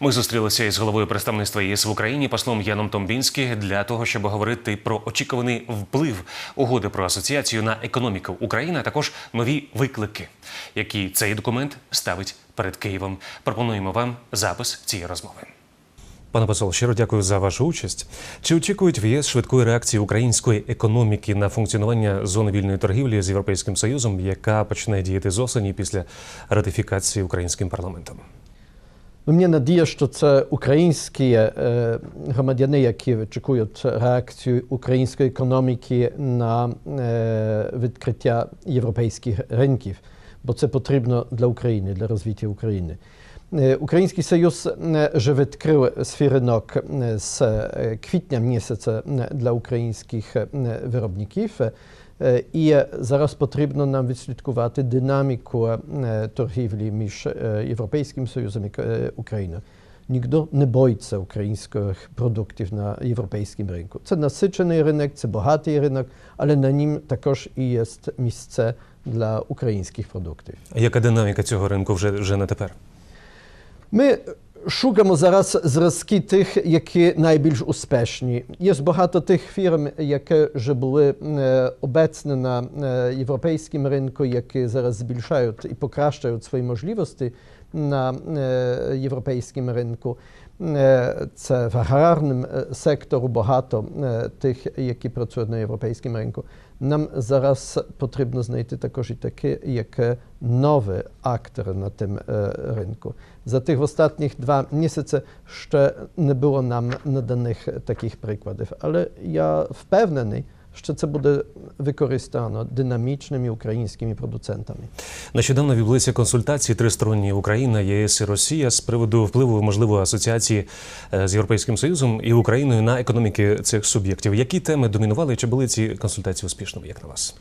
Ми зустрілися із головою представництва ЄС в Україні послом Яном Томбінські для того, щоб говорити про очікуваний вплив угоди про асоціацію на економіку України, а також нові виклики, які цей документ ставить перед Києвом. Пропонуємо вам запис цієї розмови. Пане посол, щиро дякую за вашу участь. Чи очікують в ЄС швидкої реакції української економіки на функціонування зони вільної торгівлі з Європейським Союзом, яка почне діяти з осені після ратифікації українським парламентом? Ну, Мені надія, що це українські е, громадяни, які очікують реакцію української економіки на е, відкриття європейських ринків, бо це потрібно для України, для розвиття України. Е, Український Союз е, вже відкрив свій ринок е, з е, квітня е, І зараз потрібно нам відслідкувати динаміку е, торгівлі між е, Європейським Союзом і Україною. Ніхто не боїться українських продуктів на європейському ринку. Це насичений ринок, це багатий ринок, але на нім також і є місце для українських продуктів. Яка динаміка цього ринку вже, вже не тепер? Ми шукаємо зараз зразки тих, які найбільш успішні. Є багато тих фірм, які вже були е, обecні на е, європейському ринку, які зараз збільшають і покращують свої можливості на е, європейському ринку. Е, Це в аграрному е, сектору багато е, тих, які працюють на європейському ринку. Нам зараз потрібно знайти також і такі, як нові актори на тим ринку. За тих останніх два місяці ще не було нам наданих таких прикладів, але я впевнений, що це буде використано динамічними українськими продуцентами. Нещодавно відбулися консультації тристоронні Україна, ЄС і Росія з приводу впливу можливої асоціації е, з Європейським Союзом і Україною на економіки цих суб'єктів. Які теми домінували? Чи були ці консультації успішними, як на вас?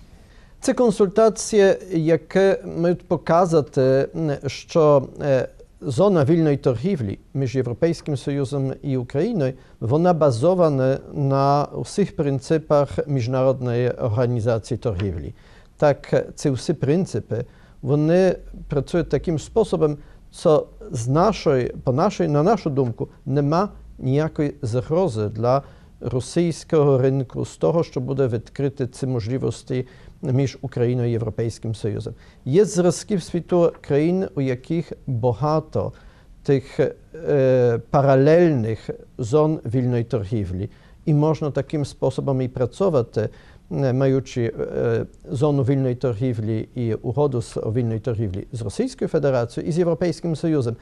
Це консультації, які мають показати, що зона вільної торгівлі між Європейським Союзом і Україною вона базована на усіх принципах Міжнародної організації торгівлі. Так, ці всі принципи вони працюють таким способом, що з нашої, по нашої, на нашу думку, нема ніякої загрози для російського ринку з того, що буде відкрити ці можливості між Україною і Європейським Союзом. Є зразки в світу країн, у яких багато тих е, паралельних зон вільної торгівлі, і можна таким способом і працювати, е, маючи е, зону вільної торгівлі і угоду з вільної торгівлі з Російською Федерацією і з Європейським Союзом.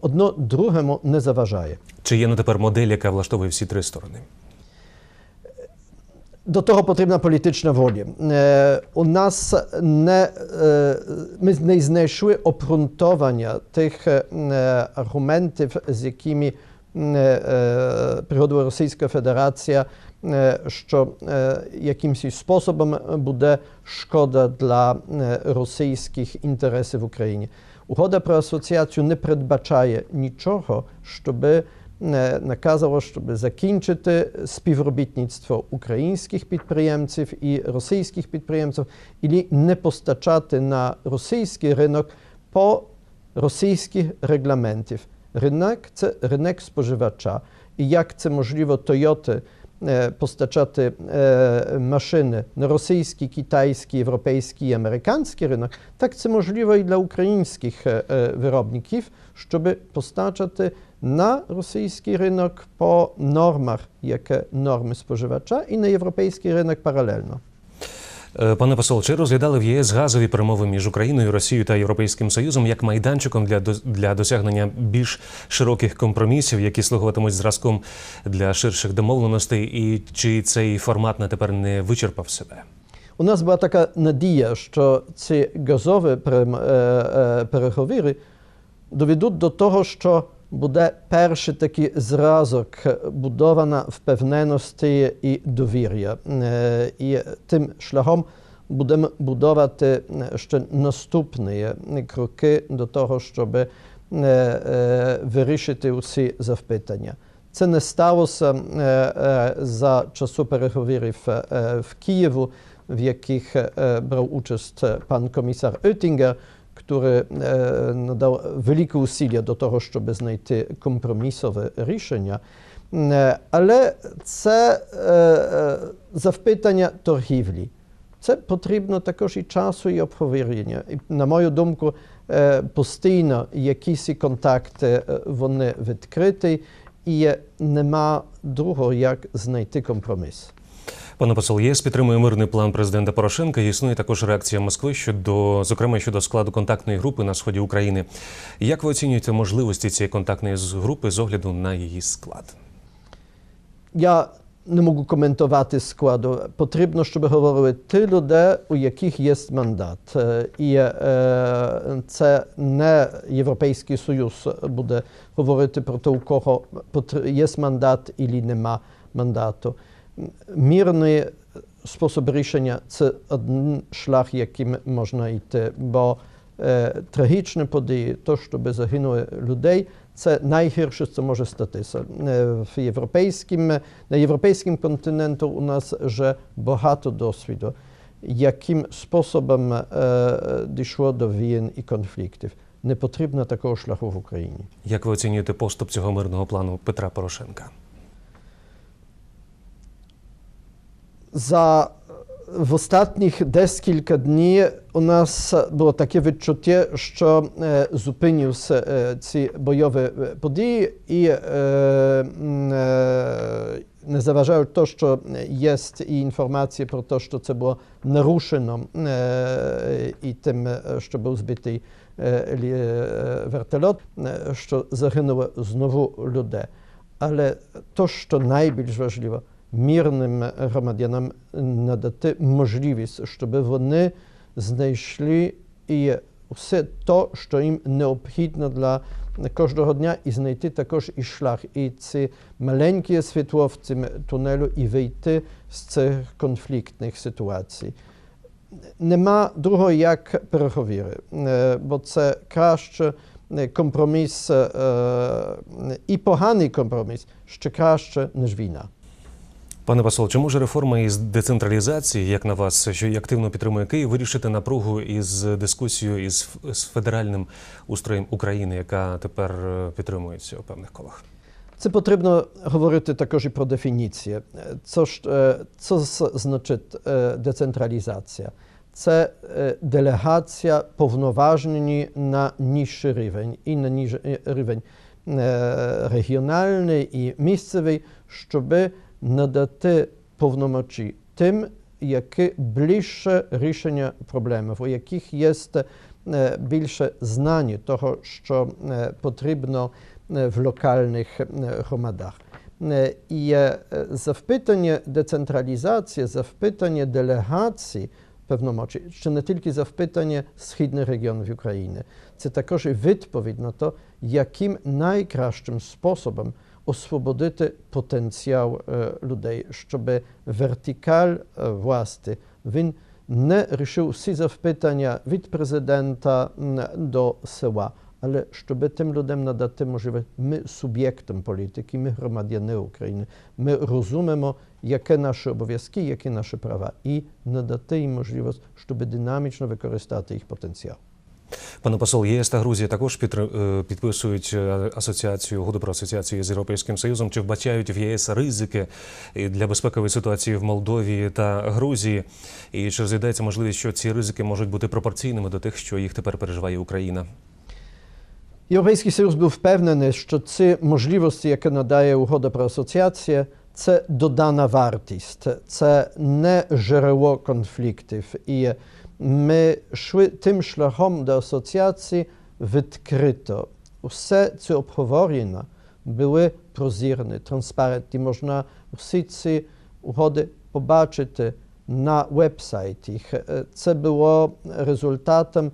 Одно другому не заважає. Чи є на тепер модель, яка влаштовує всі три сторони? До того потрібна політична воля. Е, у нас не, е, ми не знайшли обґрунтовання тих е, аргументів, з якими е, е, приходила Російська Федерація, е, що е, якимось способом буде шкода для е, російських інтересів в Україні. Угода про асоціацію не передбачає нічого, щоби е, наказало, щоб закінчити співробітництво українських підприємців і російських підприємців, і не постачати на російський ринок по російських регламентів. Ринок це ринок споживача. І як це можливо Toyota е, постачати е, машини на російський, китайський, європейський і американський ринок, так це можливо і для українських е, на російський ринок по нормах, як норми споживача, і на європейський ринок паралельно. Пане посол, чи розглядали в ЄС газові перемови між Україною, Росією та Європейським Союзом як майданчиком для для досягнення більш широких компромісів, які слугуватимуть зразком для ширших домовленостей, і чи цей формат на тепер не вичерпав себе? У нас була така надія, що ці газові переговори доведуть до того, що буде перший такий зразок будована впевненості і довір'я. Е, І тим шляхом будемо будувати ще наступні кроки до того, щоб е, е, вирішити усі запитання. Це не сталося е, е, за часу переговорів е, в Києву, в яких е, брав участь пан комісар Оеттінгер, który e, nadał wielkie усилля до того, щоб знайти компромісове рішення. Але це запитання торгівлі. Це потрібно також і часу, і обговорення. І, на мою думку, постійно якісь контакти вони відкриті, і нема другого, як знайти компроміс. Пане посол, ЄС підтримує мирний план президента Порошенка. Існує також реакція Москви щодо, зокрема, щодо складу контактної групи на сході України. Як ви оцінюєте можливості цієї контактної групи з огляду на її склад? Я не можу коментувати складу. Потрібно, щоб говорили ті люди, у яких є мандат. Е, І е, це не Європейський Союз буде говорити про те, у кого є мандат і нема мандату. Мирний спосіб рішення це один шлях, яким можна йти, бо е, трагічні події, то, щоб загинули людей, це найгірше, що може статися. Е, В європейським, на європейському континенті у нас вже багато досвіду, яким способом е, дійшло до війн і конфліктів. Не потрібно такого шляху в Україні. Як ви оцінюєте поступ цього мирного плану Петра Порошенка? За в останніх декілька днів у нас було таке відчуття, що е, зупинився е, ці бойові е, події і е, м, е, не заважають то, що є і інформація про те, що це було нарушено е, і тим, е, що був збитий е, лі- е, вертольот, е, що загинуло знову людей. Але то, що найбільш важливо, мирним громадянам надати можливість, щоб вони знайшли і все то, що їм необхідно для кожного дня, і знайти також і шлях, і ці маленькі світло в цьому тунелю, і вийти з цих конфліктних ситуацій. Нема другого, як переговори, е, бо це краще е, компроміс е, і поганий компроміс ще краще, ніж війна. Пане посол, чи може реформа із децентралізації, як на вас, що і активно підтримує Київ, вирішити напругу із дискусією із з федеральним устроєм України, яка тепер е, підтримується у певних колах? Це потрібно говорити також і про дефініцію. Е, Це е, значить е, децентралізація. Це делегація повноважень на нижчий рівень і на е, рівень регіональний і місцевий, щоб надати повномочі тим, які ближче рішення проблем, у яких є е, більше знання того, що е, потрібно е, в локальних е, громадах. Е, І е, запитання децентралізації, запитання делегації повномочі, ще не тільки запитання східних регіонів України, це також і відповідь на те, яким найкращим способом освободити потенціал е, людей, щоб вертикаль е, власти він не рішив всі запитання від президента м, до села, але щоб тим людям надати можливість, ми суб'єктом політики, ми громадяни України, ми розуміємо, яке наші обов'язки, які наші права, і надати їм можливість, щоб динамічно використати їх потенціал. Пане посол, ЄС та Грузія також е, підписують е, асоціацію угоду про асоціацію з Європейським Союзом. Чи вбачають в ЄС ризики е, для безпекової ситуації в Молдові та Грузії? І чи розглядається можливість, що ці ризики можуть бути пропорційними до тих, що їх тепер переживає Україна? Європейський Союз був впевнений, що ці можливості, які надає угода про асоціацію, це додана вартість, це не джерело конфліктів. І ми йшли тим шляхом до асоціації відкрито. Усе ці обговорення були прозірні, транспарентні. Можна всі ці угоди побачити на вебсайті. Е, Це було результатом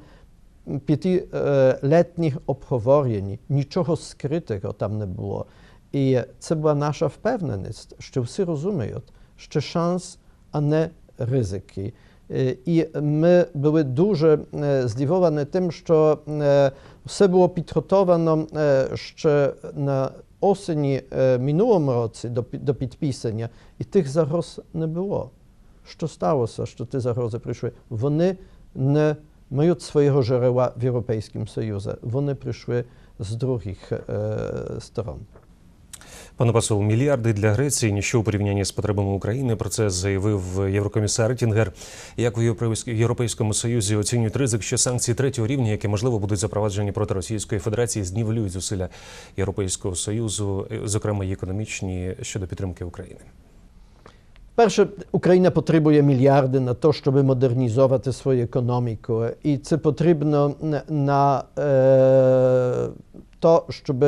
п'ятилітніх обговорень, нічого скритого там не було. І це була наша впевненість, що всі розуміють, що шанс, а не ризики. Е, І ми були дуже е, здивовані тим, що е, все було підготовлено е, ще на осені е, минулому році до, пі- до підписання, і тих загроз не було. Що сталося, що ті загрози прийшли? Вони не мають свого джерела в Європейському Союзі. Вони прийшли з других е, сторон. Пане посол, мільярди для Греції ніщо у порівнянні з потребами України. Про це заявив єврокомісар Тінгер. Як у Європейському Союзі оцінюють ризик, що санкції третього рівня, які можливо будуть запроваджені проти Російської Федерації, знівелюють зусилля Європейського союзу, е, зокрема й економічні щодо підтримки України. Перше, Україна потребує мільярди на те, щоб модернізувати свою економіку. І це потрібно на- е, те, щоб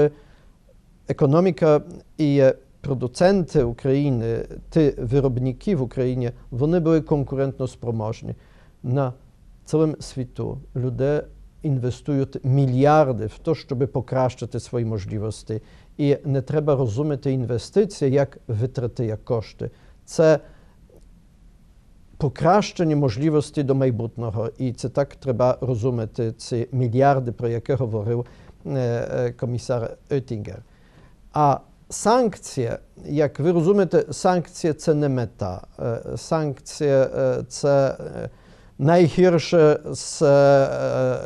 економіка і продуценти України, ті виробники в Україні, вони були конкурентно спроможні. На цілому світу люди інвестують мільярди в те, щоб покращити свої можливості. І не треба розуміти інвестиції як витрати, як кошти. Це покращення можливості до майбутнього. І це так треба розуміти ці мільярди, про які говорив комісар Оеттінгер. А санкції, як ви розумієте, санкції це не мета. Е, Санкції е, це е, найгірше з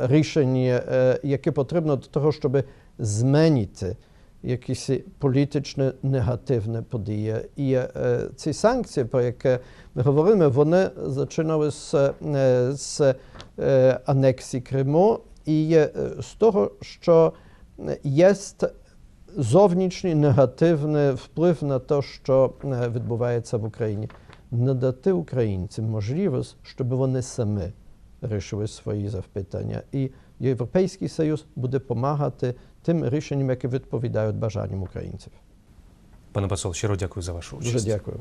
рішень, е, яке потрібно до того, щоб змінити якісь політичні негативні події. І ці санкції, про які ми говоримо, вони зачинали з, анексії Криму і з того, що є зовнішній негативний вплив на те, що е, відбувається в Україні. Надати українцям можливість, щоб вони самі вирішили свої запитання. І Європейський Союз буде допомагати тим рішенням, які відповідають бажанням українців. Пане посол, щиро дякую за вашу участь. Дуже дякую.